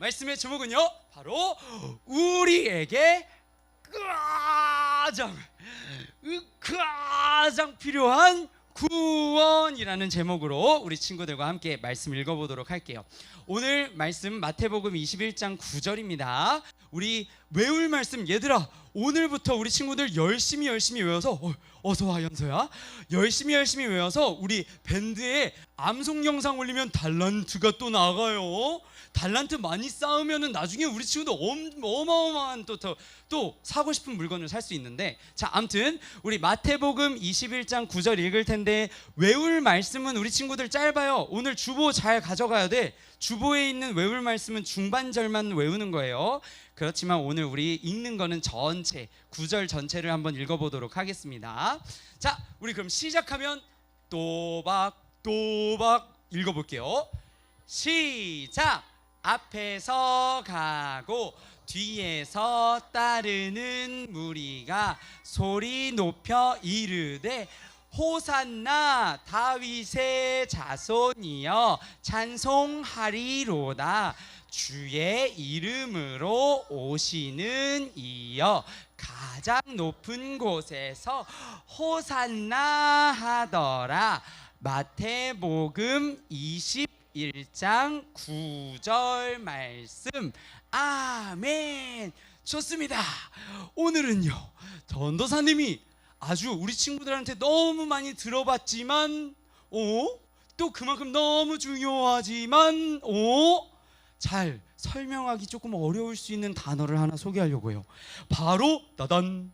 말씀의 제목은요. 바로 우리에게 가장 가장 필요한 구원이라는 제목으로 우리 친구들과 함께 말씀 읽어보도록 할게요. 오늘 말씀 마태복음 21장 9절입니다. 우리 외울 말씀 얘들아 오늘부터 우리 친구들 열심히 열심히 외워서 어, 어서 와 연서야. 열심히 열심히 외워서 우리 밴드에 암송 영상 올리면 달란트가 또 나가요. 달란트 많이 쌓으면은 나중에 우리 친구들 엄, 어마어마한 또, 또, 또 사고 싶은 물건을 살 수 있는데 자 아무튼 우리 마태복음 21장 9절 읽을 텐데 외울 말씀은 우리 친구들 짧아요. 오늘 주보 잘 가져가야 돼. 주보에 있는 외울 말씀은 중반절만 외우는 거예요 그렇지만 오늘 우리 읽는 거는 전체 9절 전체를 한번 읽어보도록 하겠습니다. 자 우리 그럼 시작하면 또박 또박 읽어볼게요. 시작! 앞에서 가고 뒤에서 따르는 무리가 소리 높여 이르되 호산나 다윗의 자손이여 찬송하리로다 주의 이름으로 오시는 이여 가장 높은 곳에서 호산나 하더라 마태복음 21장 9절 말씀 아멘 좋습니다 오늘은요 전도사님이 아주 우리 친구들한테 너무 많이 들어봤지만 어? 또 그만큼 너무 중요하지만 어? 잘 설명하기 조금 어려울 수 있는 단어를 하나 소개하려고 해요 바로 따단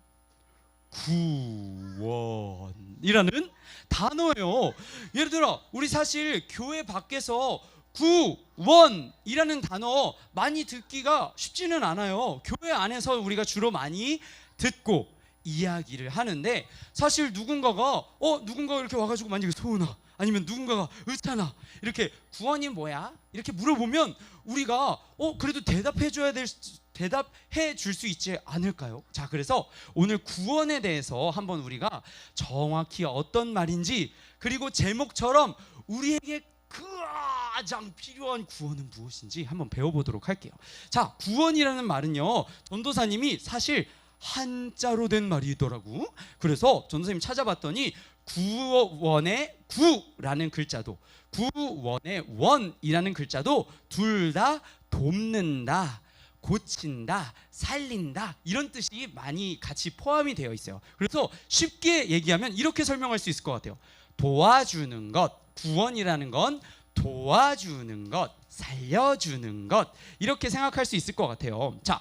구원이라는 단어예요. 예를 들어 우리 사실 교회 밖에서 구원이라는 단어 많이 듣기가 쉽지는 않아요. 교회 안에서 우리가 주로 많이 듣고 이야기를 하는데 사실 누군가가 어 누군가가 이렇게 와가지고 만약에 소은아 아니면 누군가가 의찬아 이렇게 구원이 뭐야 이렇게 물어보면 우리가 어 그래도 대답해 줘야 될 수- 대답해 줄 수 있지 않을까요? 자 그래서 오늘 구원에 대해서 한번 우리가 정확히 어떤 말인지 그리고 제목처럼 우리에게 가장 필요한 구원은 무엇인지 한번 배워보도록 할게요. 자 구원이라는 말은요 전도사님이 사실 한자로 된 말이더라고. 그래서 전도사님 찾아봤더니 구원의 구라는 글자도 구원의 원이라는 글자도 둘 다 돕는다. 고친다, 살린다 이런 뜻이 많이 같이 포함이 되어 있어요. 그래서 쉽게 얘기하면 이렇게 설명할 수 있을 것 같아요. 도와주는 것, 구원이라는 건 도와주는 것, 살려주는 것 이렇게 생각할 수 있을 것 같아요. 자,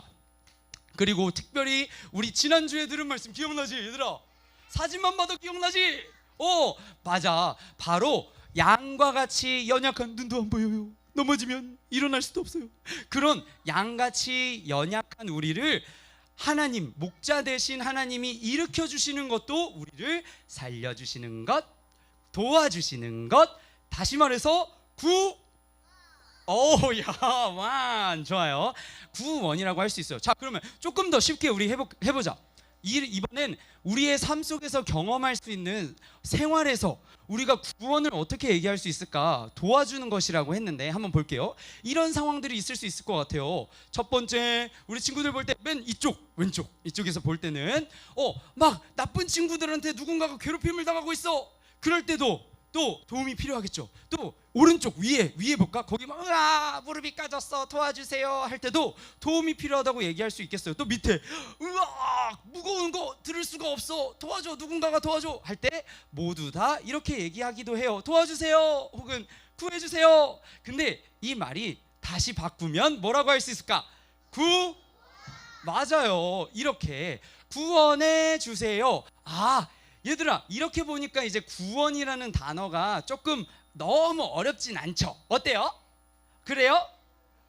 그리고 특별히 우리 지난주에 들은 말씀 기억나지 얘들아? 사진만 봐도 기억나지? 어 맞아 바로 양과 같이 연약한 눈도 안 보여요 넘어지면 일어날 수도 없어요 그런 양같이 연약한 우리를 하나님 목자 대신 하나님이 일으켜 주시는 것도 우리를 살려 주시는 것 도와주시는 것 다시 말해서 구 오야 완 좋아요. 구원이라고 할 수 있어요. 자 그러면 조금 더 쉽게 우리 해보, 해보자. 이, 이번엔 우리의 삶 속에서 경험할 수 있는 생활에서 우리가 구원을 어떻게 얘기할 수 있을까 도와주는 것이라고 했는데 한번 볼게요. 이런 상황들이 있을 수 있을 것 같아요. 첫 번째 우리 친구들 볼 때 맨 이쪽 왼쪽 이쪽에서 볼 때는 어 막 나쁜 친구들한테 누군가가 괴롭힘을 당하고 있어. 그럴 때도 또 도움이 필요하겠죠. 또 오른쪽 위에 위에 볼까? 거기 막 으아 무릎이 까졌어 도와주세요 할 때도 도움이 필요하다고 얘기할 수 있겠어요. 또 밑에 으아 무거운 거 들을 수가 없어 도와줘 누군가가 도와줘 할 때 모두 다 이렇게 얘기하기도 해요. 도와주세요 혹은 구해주세요. 근데 이 말이 다시 바꾸면 뭐라고 할 수 있을까? 구 맞아요. 이렇게 구원해 주세요. 아, 얘들아, 이렇게 보니까 이제 구원이라는 단어가 조금 너무 어렵진 않죠. 어때요? 그래요?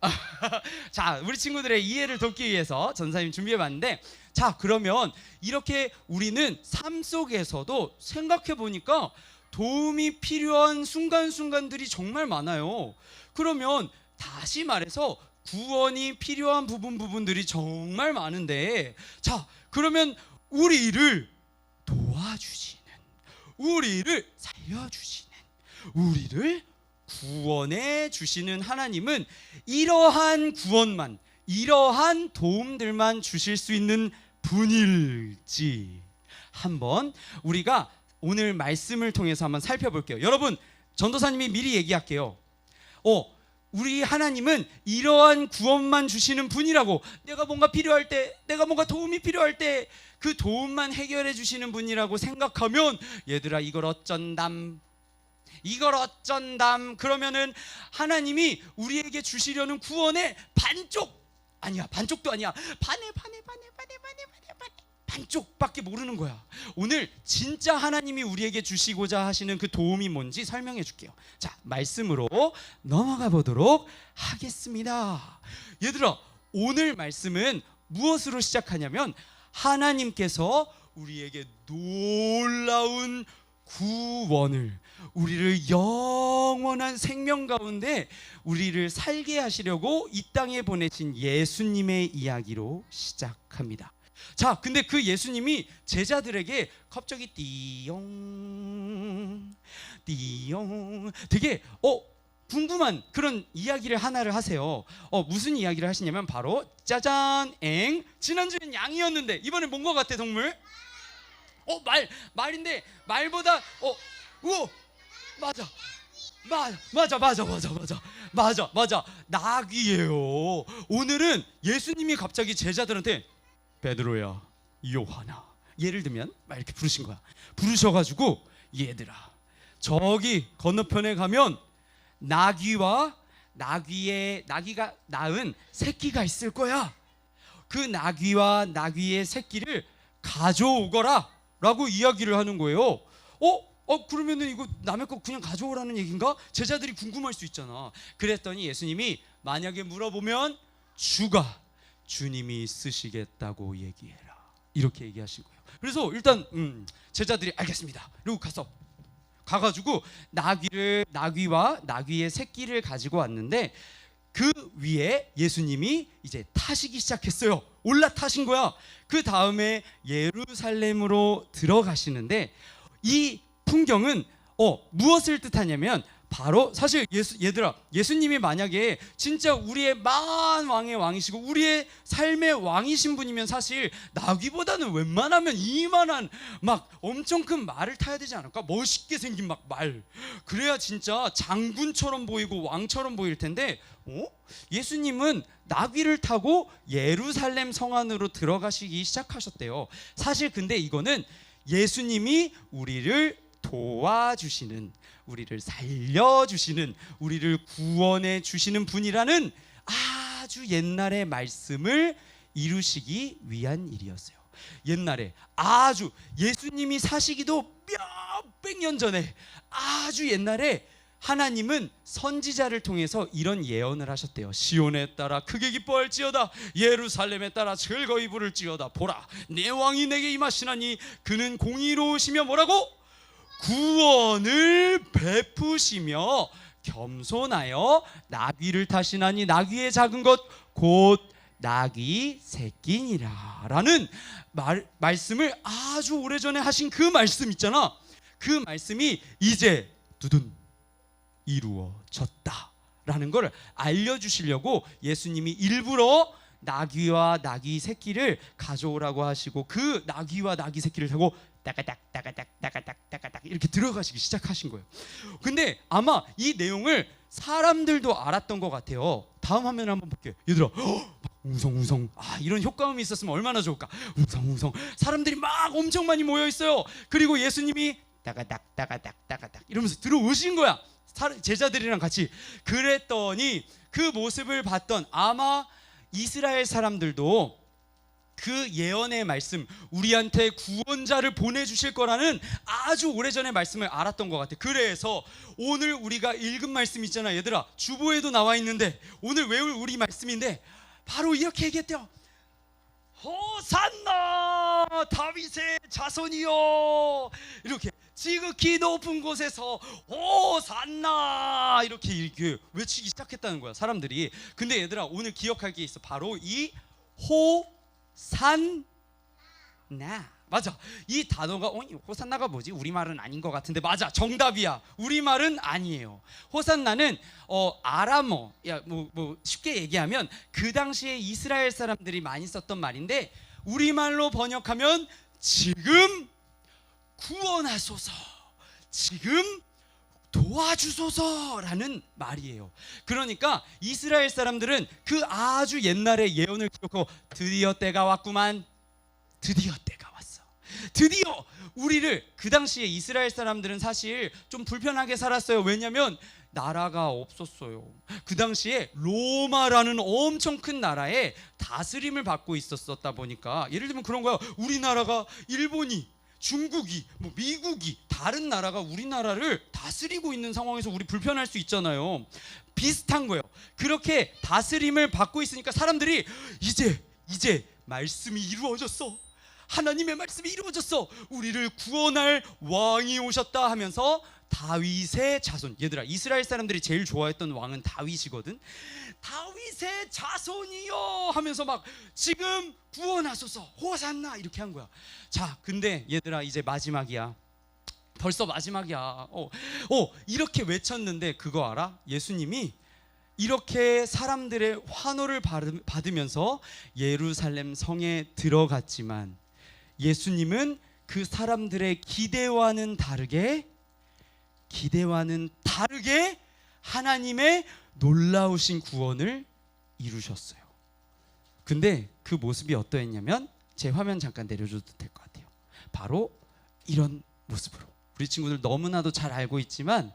자, 우리 친구들의 이해를 돕기 위해서 전사님 준비해 봤는데 자, 그러면 이렇게 우리는 삶 속에서도 생각해 보니까 도움이 필요한 순간순간들이 정말 많아요. 그러면 다시 말해서 구원이 필요한 부분 부분들이 정말 많은데 자, 그러면 우리를 도와주시는 우리를 살려주시는 우리를 구원해 주시는 하나님은 이러한 구원만 이러한 도움들만 주실 수 있는 분일지 한번 우리가 오늘 말씀을 통해서 한번 살펴볼게요. 여러분 전도사님이 미리 얘기할게요. 어, 우리 하나님은 이러한 구원만 주시는 분이라고 내가 뭔가 필요할 때 내가 뭔가 도움이 필요할 때그 도움만 해결해 주시는 분이라고 생각하면 얘들아 이걸 어쩐담? 이걸 어쩐담? 그러면은 하나님이 우리에게 주시려는 구원의 반쪽 아니야 반쪽도 아니야. 반에 반에 반에 반에 반에 반에 반에 반쪽밖에 모르는 거야. 오늘 진짜 하나님이 우리에게 주시고자 하시는 그 도움이 뭔지 설명해 줄게요. 자 말씀으로 넘어가 보도록 하겠습니다. 얘들아 오늘 말씀은 무엇으로 시작하냐면 하나님께서 우리에게 놀라운 구원을 우리를 영원한 생명 가운데 우리를 살게 하시려고 이 땅에 보내신 예수님의 이야기로 시작합니다. 자, 근데 그 예수님이 제자들에게 갑자기 띠용 띠용 되게 어 궁금한 그런 이야기를 하나를 하세요. 어 무슨 이야기를 하시냐면 바로 짜잔 엥 지난주엔 양이었는데 이번엔 뭔 것 같아 동물? 어 말 말인데 말보다 어 우와 맞아 맞아 맞아 맞아 맞아 맞아 맞아 맞아 낙이에요. 오늘은 예수님이 갑자기 제자들한테 베드로야 요하나 예를 들면 막 이렇게 부르신 거야. 부르셔가지고 얘들아 저기 건너편에 가면 나귀와 나귀의 나귀가 낳은 새끼가 있을 거야. 그 나귀와 나귀의 새끼를 가져오거라라고 이야기를 하는 거예요. 어? 어 그러면은 이거 남의 거 그냥 가져오라는 얘기인가? 제자들이 궁금할 수 있잖아. 그랬더니 예수님이 만약에 물어보면 주가 주님이 쓰시겠다고 얘기해라. 이렇게 얘기하신 거예요. 그래서 일단 음, 제자들이 알겠습니다. 그리고 가서 가가지고 나귀를 나귀와 나귀의 새끼를 가지고 왔는데 그 위에 예수님이 이제 타시기 시작했어요. 올라타신 거야. 그 다음에 예루살렘으로 들어가시는데 이 풍경은 어 무엇을 뜻하냐면 바로 사실 예수 얘들아 예수님이 만약에 진짜 우리의 만 왕의 왕이시고 우리의 삶의 왕이신 분이면 사실 나귀보다는 웬만하면 이만한 막 엄청 큰 말을 타야 되지 않을까? 멋있게 생긴 막 말. 그래야 진짜 장군처럼 보이고 왕처럼 보일 텐데 어? 예수님은 나귀를 타고 예루살렘 성 안으로 들어가시기 시작하셨대요. 사실 근데 이거는 예수님이 우리를 도와주시는 우리를 살려주시는 우리를 구원해 주시는 분이라는 아주 옛날의 말씀을 이루시기 위한 일이었어요. 옛날에 아주 예수님이 사시기도 몇백 년 전에 아주 옛날에 하나님은 선지자를 통해서 이런 예언을 하셨대요. 시온에 따라 크게 기뻐할지어다. 예루살렘에 따라 즐거이 부를지어다. 보라, 내 왕이 내게 임하시나니 그는 공의로우시며 뭐라고? 구원을 베푸시며 겸손하여 나귀를 타시나니 나귀의 작은 것 곧 나귀 새끼니라라는 말, 말씀을 아주 오래전에 하신 그 말씀 있잖아. 그 말씀이 이제 두둔 이루어졌다라는 걸 알려 주시려고 예수님이 일부러 나귀와 나귀 새끼를 가져오라고 하시고 그 나귀와 나귀 새끼를 타고 따가닥 따가닥 따가닥 따가닥 이렇게 들어가시기 시작하신 거예요. 근데 아마 이 내용을 사람들도 알았던 것 같아요. 다음 화면 한번 볼게요. 얘들아, 웅성웅성. 아 이런 효과음이 있었으면 얼마나 좋을까. 웅성웅성. 사람들이 막 엄청 많이 모여 있어요. 그리고 예수님이 따가닥 따가닥 따가닥 이러면서 들어오신 거야. 사- 제자들이랑 같이. 그랬더니 그 모습을 봤던 아마 이스라엘 사람들도 그 예언의 말씀 우리한테 구원자를 보내주실 거라는 아주 오래전의 말씀을 알았던 것 같아. 그래서 오늘 우리가 읽은 말씀 있잖아. 얘들아 주보에도 나와 있는데 오늘 외울 우리 말씀인데 바로 이렇게 얘기했대요 호산나 다윗의 자손이요 이렇게 지극히 높은 곳에서 호산나. 이렇게 이렇게 외치기 시작했다는 거야 사람들이. 근데 얘들아 오늘 기억할 게 있어. 바로 이 호 산나 맞아. 이 단어가 어, 이 호산나가 뭐지? 우리말은 아닌 것 같은데 맞아. 정답이야. 우리말은 아니에요. 호산나는 어 아람어. 야, 뭐, 뭐 쉽게 얘기하면 그 당시에 이스라엘 사람들이 많이 썼던 말인데 우리말로 번역하면 지금 구원하소서. 지금 도와주소서라는 말이에요. 그러니까 이스라엘 사람들은 그 아주 옛날의 예언을 기억하고 드디어 때가 왔구만. 드디어 때가 왔어. 드디어 우리를 그 당시에 이스라엘 사람들은 사실 좀 불편하게 살았어요. 왜냐하면 나라가 없었어요. 그 당시에 로마라는 엄청 큰 나라에 다스림을 받고 있었었다 보니까 예를 들면 그런 거야. 우리나라가 일본이 중국이 뭐 미국이 다른 나라가 우리나라를 다스리고 있는 상황에서 우리 불편할 수 있잖아요. 비슷한 거예요. 그렇게 다스림을 받고 있으니까 사람들이 이제 이제 말씀이 이루어졌어. 하나님의 말씀이 이루어졌어. 우리를 구원할 왕이 오셨다 하면서 다윗의 자손. 얘들아, 이스라엘 사람들이 제일 좋아했던 왕은 다윗이거든. 다윗의 자손이요 하면서 막 지금 구원하소서. 호산나 이렇게 한 거야. 자, 근데 얘들아 이제 마지막이야. 벌써 마지막이야. 어, 어 이렇게 외쳤는데 그거 알아? 예수님이 이렇게 사람들의 환호를 받으- 받으면서 예루살렘 성에 들어갔지만 예수님은 그 사람들의 기대와는 다르게 기대와는 다르게 하나님의 놀라우신 구원을 이루셨어요. 근데 그 모습이 어떠했냐면 제 화면 잠깐 내려줘도 될 것 같아요. 바로 이런 모습으로 우리 친구들 너무나도 잘 알고 있지만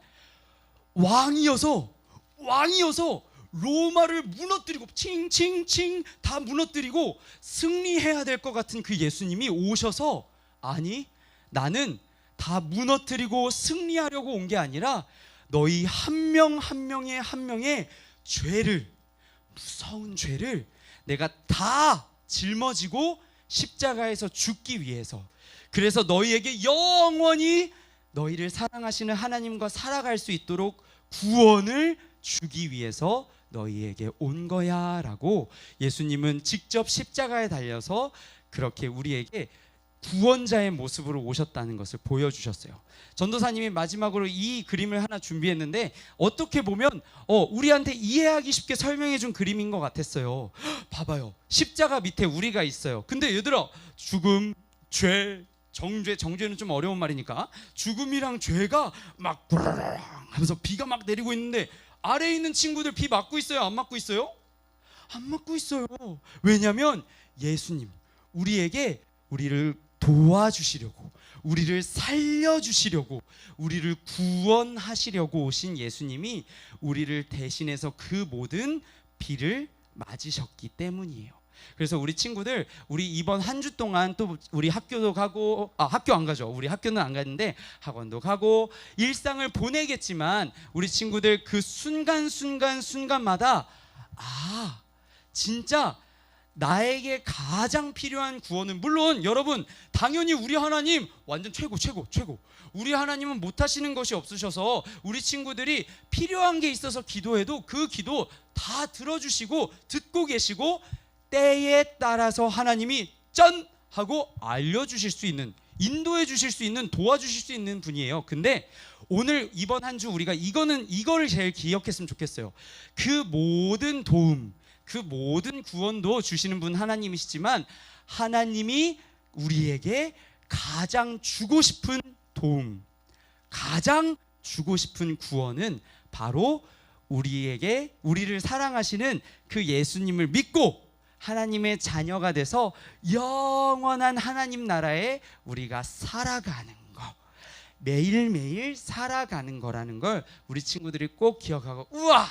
왕이어서 왕이어서 로마를 무너뜨리고 칭칭칭 다 무너뜨리고 승리해야 될 것 같은 그 예수님이 오셔서 아니 나는 다 무너뜨리고 승리하려고 온 게 아니라 너희 한 명 한 명의 한 명의 죄를 무서운 죄를 내가 다 짊어지고 십자가에서 죽기 위해서. 그래서 너희에게 영원히 너희를 사랑하시는 하나님과 살아갈 수 있도록 구원을 주기 위해서 너희에게 온 거야라고 예수님은 직접 십자가에 달려서 그렇게 우리에게 구원자의 모습으로 오셨다는 것을 보여주셨어요. 전도사님이 마지막으로 이 그림을 하나 준비했는데 어떻게 보면 어, 우리한테 이해하기 쉽게 설명해 준 그림인 것 같았어요. 헉, 봐봐요. 십자가 밑에 우리가 있어요. 근데 얘들아 죽음, 죄, 정죄, 정죄는 좀 어려운 말이니까 죽음이랑 죄가 막 하면서 비가 막 내리고 있는데 아래에 있는 친구들 비 맞고 있어요? 안 맞고 있어요? 안 맞고 있어요. 왜냐하면 예수님 우리에게 우리를 도와주시려고 우리를 살려주시려고 우리를 구원하시려고 오신 예수님이 우리를 대신해서 그 모든 비를 맞으셨기 때문이에요. 그래서 우리 친구들 우리 이번 한 주 동안 또 우리 학교도 가고 아 학교 안 가죠. 우리 학교는 안 가는데 학원도 가고 일상을 보내겠지만 우리 친구들 그 순간 순간 순간마다 아 진짜 나에게 가장 필요한 구원은 물론 여러분 당연히 우리 하나님 완전 최고 최고 최고 우리 하나님은 못하시는 것이 없으셔서 우리 친구들이 필요한 게 있어서 기도해도 그 기도 다 들어주시고 듣고 계시고 때에 따라서 하나님이 짠 하고 알려주실 수 있는 인도해 주실 수 있는 도와주실 수 있는 분이에요. 근데 오늘 이번 한 주 우리가 이거는 이거를 제일 기억했으면 좋겠어요. 그 모든 도움, 그 모든 구원도 주시는 분 하나님이시지만 하나님이 우리에게 가장 주고 싶은 도움, 가장 주고 싶은 구원은 바로 우리에게 우리를 사랑하시는 그 예수님을 믿고 하나님의 자녀가 돼서 영원한 하나님 나라에 우리가 살아가는 거. 매일매일 살아가는 거라는 걸 우리 친구들이 꼭 기억하고 우와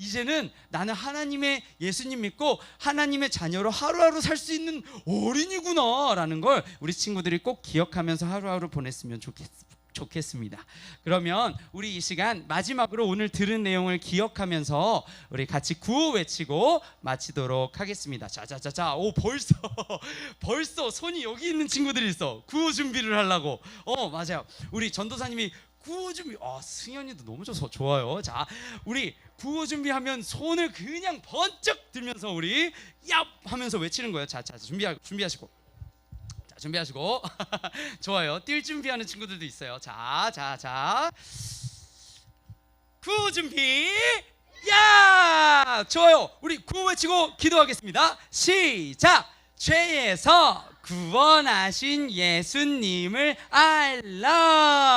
이제는 나는 하나님의 예수님 믿고 하나님의 자녀로 하루하루 살 수 있는 어린이구나라는 걸 우리 친구들이 꼭 기억하면서 하루하루 보냈으면 좋겠, 좋겠습니다. 그러면 우리 이 시간 마지막으로 오늘 들은 내용을 기억하면서 우리 같이 구호 외치고 마치도록 하겠습니다. 자자자자, 오 벌써 벌써 손이 여기 있는 친구들이 있어. 구호 준비를 하려고. 어 맞아요. 우리 전도사님이 구호 준비. 아, 승현이도 너무 좋아, 좋아요. 자, 우리 구호 준비하면 손을 그냥 번쩍 들면서 우리 얍 하면서 외치는 거예요. 자, 자, 준비하, 준비하시고. 자, 준비하시고. 좋아요. 뛸 준비하는 친구들도 있어요. 자, 자, 자. 구호 준비. 야! 좋아요. 우리 구호 외치고 기도하겠습니다. 시작. 죄에서 구원하신 예수님을 알라.